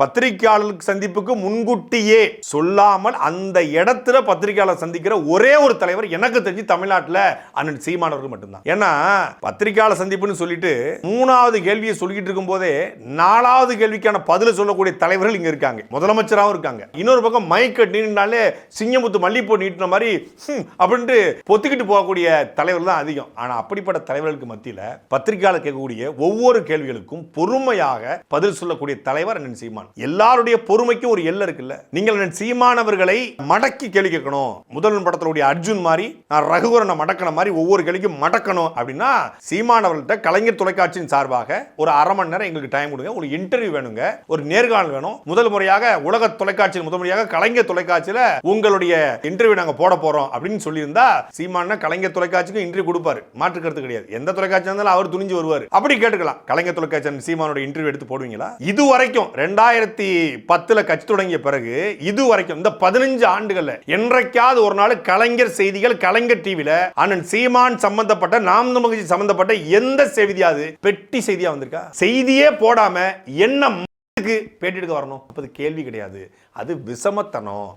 பத்திரிகையாளர் சந்திப்புக்கு முன்கூட்டியே சொல்லாமல் அந்த இடத்துல பத்திரிகையாளர் சந்திக்கிற ஒரே ஒரு தலைவர் எனக்கு தெரிஞ்சு தமிழ்நாட்டில் அண்ணன் சீமானவர்கள் மட்டும்தான். ஏன்னா பத்திரிகையாளர் சந்திப்புன்னு சொல்லிட்டு மூணாவது கேள்வியை சொல்லிட்டு இருக்கும் போதே நாலாவது கேள்விக்கான பதில சொல்லக்கூடிய தலைவர்கள் இங்க இருக்காங்க. முதலமைச்சராகவும் இருக்காங்க. இன்னொரு பக்கம் மைக்க நீட்டினாலே சிங்கமுத்து மல்லிப்பூ நீட்டின மாதிரி அப்படின்ட்டு பொத்துக்கிட்டு போகக்கூடிய தலைவர் தான் அதிகம். ஆனால் அப்படிப்பட்ட தலைவர்களுக்கு மத்தியில் பத்திரிகையாளர் கேட்கக்கூடிய ஒவ்வொரு கேள்விகளுக்கும் பொறுமையாக பதில் சொல்லக்கூடிய தலைவர் அண்ணன் சீமான் எல்லாருடைய பொறுமைக்கும் ஒரு எல்லை இருக்குல்ல. நீங்கள் சீமானவர்களை மடக்கி கேள்வி கேட்கணும். முதல்வன் படத்தினுடைய அர்ஜுன் மாதிரி நான் ரகுவரனை மடக்கின மாதிரி ஒவ்வொரு கேள்விக்கும் மடக்கணும் அப்படின்னா சீமானவர்கள்ட்ட கலைஞர் தொலைக்காட்சியின் சார்பாக ஒரு அரை மணி நேரம் எங்களுக்கு டைம் கொடுங்க. ஒரு இன்டர்வியூ வேணுங்க. ஒரு நேர்காணல் வேணும். முதல் முறையாக உலக தொலைக்காட்சியில் முதல் முறையாக கலைஞர் தொலைக்காட்சியில உங்களுடைய இன்டர்வியூ நாங்க போட போறோம் அப்படின்னு சொல்லியிருந்தா சீமான கலைஞர் தொலைக்காட்சிக்கு இன்டர்வியூ கொடுப்பாரு. மாற்று கருத்து கிடையாது. எந்த தொலைக்காட்சி இருந்தாலும் அவர் துணிஞ்சு வருவார். அப்படி கேட்டுக்கலாம். கலைஞர் தொலைக்காட்சி சீமானோட இன்டர்வியூ எடுத்து போடுவீங்களா? இது வரைக்கும் ரெண்டாயிரம் ரெண்டாயிரத்தி பத்தில் கட்சி தொடங்கிய பிறகு இது வரைக்கும் இந்த பதினஞ்சு ஆண்டுகளில் என்றைக்காவது ஒரு நாள் கலைஞர் செய்திகள் கலைஞர் டிவியில் அண்ணன் சீமான் சம்பந்தப்பட்ட நாம் மகிழ்ச்சி சம்பந்தப்பட்ட எந்த செய்தியாவது பெட்டி செய்தியாக வந்திருக்கா? செய்தியே போடாம என்ன பேட்டி எடுக்க வரணும்? அப்போது கேள்வி கிடையாது. அது விஷமத்தனம்.